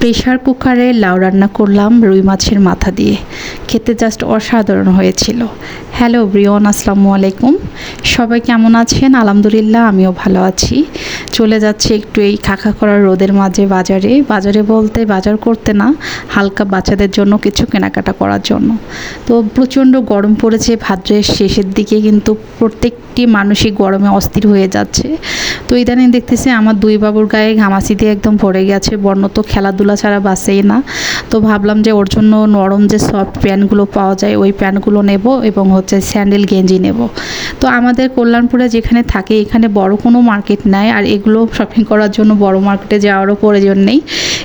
Pressure কুকারে লাউ রান্না করলাম রুই মাছের মাথা দিয়ে। খেতে জাস্ট অসাধারণ হয়েছিল। হ্যালো ব্রিয়ন আসসালামু আলাইকুম। সবাই কেমন আছেন? আলহামদুলিল্লাহ, আমিও ভালো আছি। চলে যাচ্ছে একটু এই খাখা করার রোদের মাঝে বাজারে। বাজারে বলতে বাজার করতে না, হালকা বাচ্চাদের জন্য কিছু কেনাকাটা করার জন্য। তো প্রচণ্ড গরম পড়েছে ভাদ্রের শেষের দিকে কিন্তু প্রত্যেকটি মানুষই গরমে অস্থির হয়ে যাচ্ছে। তো ইদানিং দেখতেছি আমার দুই বাবুর গায়ে ঘামাচি দিয়ে একদম ভরে গেছে। বর্ণ তো খেলাধুলা ছাড়া বাসেই না। তো ভাবলাম যে ওর জন্য নরম যে সফট প্যান্টগুলো পাওয়া যায়, ওই প্যান্টগুলো নেব এবং হচ্ছে স্যান্ডেল গেঞ্জি নেব। তো আমাদের কল্যাণপুরে যেখানে থাকে, এখানে বড় কোনো মার্কেট নাই আর এগুলো শপিং করার জন্য বড় মার্কেটে যাওয়ারও প্রয়োজন নেই।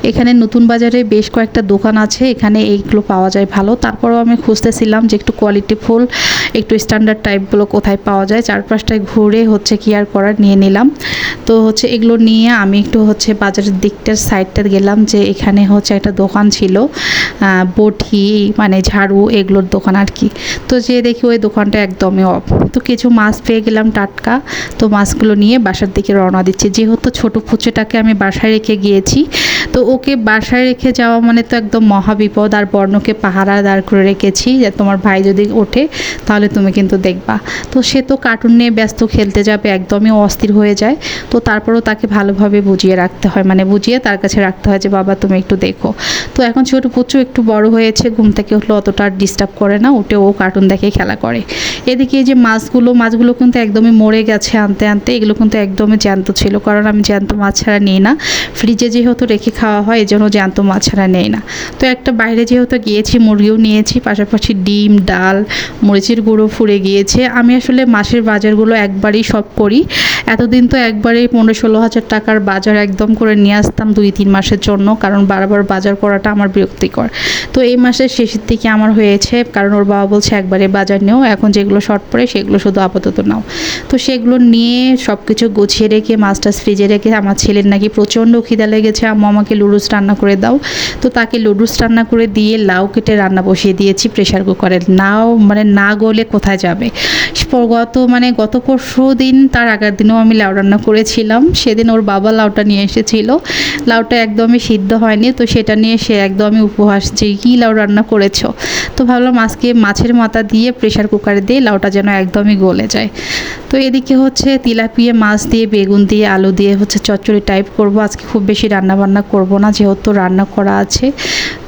এখানে নতুন বাজারে বেশ কয়েকটা দোকান আছে, এখানে এইগুলো পাওয়া যায় ভালো। তারপরেও আমি খুঁজতেছিলাম যে একটু কোয়ালিটি ফুল একটু স্ট্যান্ডার্ড টাইপগুলো কোথায় পাওয়া যায়। চারপাশটায় ঘুরে হচ্ছে কি আর করার নিয়ে নিলাম। তো হচ্ছে এগুলো নিয়ে আমি একটু হচ্ছে বাজারের দিকটার সাইডটা গেলাম যে এখানে হচ্ছে একটা দোকান ছিল বটি মানে ঝাড়ু এগুলোর দোকান আর কি। তো যে দেখি ওই দোকানটা একদমই অফ তো কিছু মাছ পেয়ে গেলাম টাটকা। তো মাছগুলো নিয়ে বাসার দিকে রওনা দিচ্ছি। যেহেতু ছোটো পুচেটাকে আমি বাসায় রেখে গিয়েছি তো ওকে বাসায় রেখে যাওয়া মানে তো একদম মহাবিপদ। আর বর্ণকে পাহারা দাঁড় করে রেখেছি যে তোমার ভাই যদি ওঠে তাহলে তুমি কিন্তু দেখবা। তো সে তো কার্টুন নিয়ে ব্যস্ত খেলতে যাবে, একদমই অস্থির হয়ে যায়। তো তারপরেও তাকে ভালোভাবে বুঝিয়ে রাখতে হয়। মানে বুঝিয়ে তার কাছে রাখতে হয় যে, বাবা, তুমি একটু দেখো। তো এখন ছোটো পুচু একটু বড় হয়েছে, ঘুম থেকে উঠলে অতটা আর ডিস্টার্ব করে না, উঠে ও কার্টুন দেখে খেলা করে। এদিকে এই যে মাছগুলো মাছগুলো কিন্তু একদমই মরে গেছে আনতে আনতে, এগুলো কিন্তু একদমই জ্যান্ত ছিল। কারণ আমি জ্যান্ত মাছ ছাড়া নিই না। ফ্রিজে যেহেতু রেখে খাওয়া হয়, এজন্য জ্যান্ত মাছ ছাড়া নেই না। তো একটা বাইরে যেহেতু গিয়েছি, মুরগিও নিয়েছি, পাশাপাশি ডিম, ডাল, মরিচের গুঁড়ো ফুরে গিয়েছে। আমি আসলে মাসের বাজারগুলো একবারই সব করি। এতদিন তো একবারেই পনেরো ষোলো হাজার টাকার বাজার একদম করে নিয়ে আসতাম দুই তিন মাসের জন্য, কারণ বারবার বাজার করাটা আমার বিরক্তিকর। তো এই মাসের শেষের দিকে আমার হয়েছে, কারণ ওর বাবা বলছে, একবারে বাজার নেও, এখন যেগুলো শর্ট পড়ে সেগুলো শুধু আপাতত নাও। তো সেগুলো নিয়ে সব কিছু গুছিয়ে রেখে মাছটা ফ্রিজে রেখে, আমার ছেলের নাকি প্রচণ্ড খিদা লেগেছে, আম্মু আমাকে লুডুস রান্না করে দাও। তো তাকে লুডুস রান্না করে দিয়ে লাউ কেটে রান্না বসিয়ে দিয়েছি প্রেশার কুকারে নাও মানে না গলে কোথায় যাবে? গত মানে গত পরশু দিন, তার আগের দিনও আমি লাউ রান্না করেছিলাম। সেদিন ওর বাবা লাউটা নিয়ে এসেছিল। লাউটা একদমই সিদ্ধ হয়নি, তো সেটা নিয়ে সে একদমই উপহাস যে, কী লাউ রান্না করেছ? তো ভাবলাম আজকে মাছের মাথা দিয়ে প্রেশার কুকারে দিয়ে লাউটা যেন একদমই গলে যায়। তো এদিকে হচ্ছে তিলাপিয়ে মাছ দিয়ে, বেগুন দিয়ে, আলু দিয়ে হচ্ছে চচ্চড়ি টাইপ করব। আজকে খুব বেশি রান্না বান্না করব না, যেহেতু রান্না করা আছে।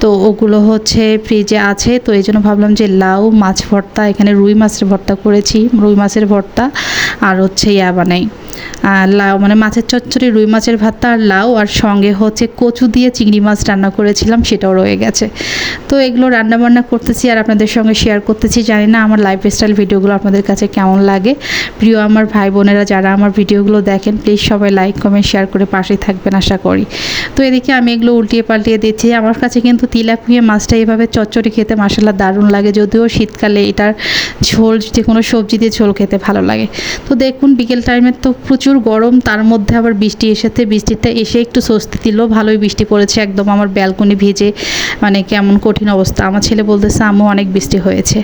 তো ওগুলো হচ্ছে ফ্রিজে আছে। তো এই জন্য ভাবলাম যে লাউ, মাছ ভর্তা, এখানে রুই মাছের ভর্তা করেছি। রুই মাছের ভর্তা আর হচ্ছে ইয়া বানাই। লাউ মানে মাছের চচ্চড়ি, রুই মাছের ভাতটা আর লাউ, আর সঙ্গে হচ্ছে কচু দিয়ে চিংড়ি মাছ রান্না করেছিলাম, সেটাও রয়ে গেছে। তো এগুলো রান্না বান্না করতেছি আর আপনাদের সঙ্গে শেয়ার করতেছি। জানি না আমার লাইফস্টাইল ভিডিওগুলো আপনাদের কাছে কেমন লাগে। প্রিয় আমার ভাই বোনেরা, যারা আমার ভিডিওগুলো দেখেন প্লিজ সবাই লাইক কমেন্ট শেয়ার করে পাশেই থাকবেন, আশা করি। তো এদিকে আমি এগুলো উল্টিয়ে পাল্টিয়ে দিচ্ছি। আমার কাছে কিন্তু তিলাপিয়া মাছটা এইভাবে চচ্চড়ি খেতে মশলা দারুণ লাগে। যদিও শীতকালে এটার ঝোল, যে কোনো সবজি দিয়ে ঝোল খেতে ভালো লাগে। তো দেখুন, বিকেল টাইমে তো প্রচুর গরম, তার মধ্যে আবার বৃষ্টি এসেছে। বৃষ্টিটা এসে একটু স্বস্তি দিল। ভালোই বৃষ্টি পড়েছে একদম আমার ব্যালকনি ভিজে মানে কেমন কঠিন অবস্থা। আমার ছেলে বলতেছে, আম্মু, অনেক বৃষ্টি হয়েছে।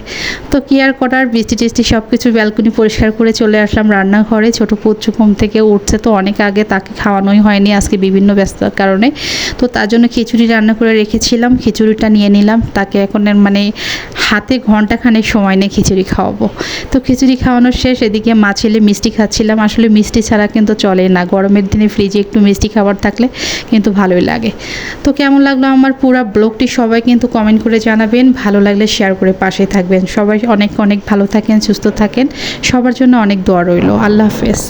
তো কি আর করার? বৃষ্টি টিষ্টি সব কিছু ব্যালকনি পরিষ্কার করে চলে আসলাম রান্নাঘরে। ছোটো পুচ্ছু ঘুম থেকে উঠছে তো অনেক আগে, তাকে খাওয়ানোই হয়নি আজকে বিভিন্ন ব্যস্ততার কারণে। তো তার জন্য খিচুড়ি রান্না করে রেখেছিলাম। খিচুড়িটা নিয়ে নিলাম। তাকে এখন মানে হাতে ঘন্টাখানেক সময় নিয়ে খিচুড়ি খাওয়াবো। তো খিচুড়ি খাওয়ানোর শেষ, এদিকে মা ছেলে মিষ্টি খাচ্ছিলাম। আসলে মিষ্টি ছাড়া কিন্তু চলে না। গরমের দিনে ফ্রিজে একটু মিষ্টি খাবার থাকলে কিন্তু ভালোই লাগে। তো কেমন লাগল আমার পুরো ব্লগটি সবাই কিন্তু কমেন্ট করে জানাবেন। ভালো লাগলে শেয়ার করে পাশে থাকবেন। সবাই অনেক অনেক ভালো থাকেন, সুস্থ থাকেন। সবার জন্য অনেক দোয়া রইল। আল্লাহ হাফেজ।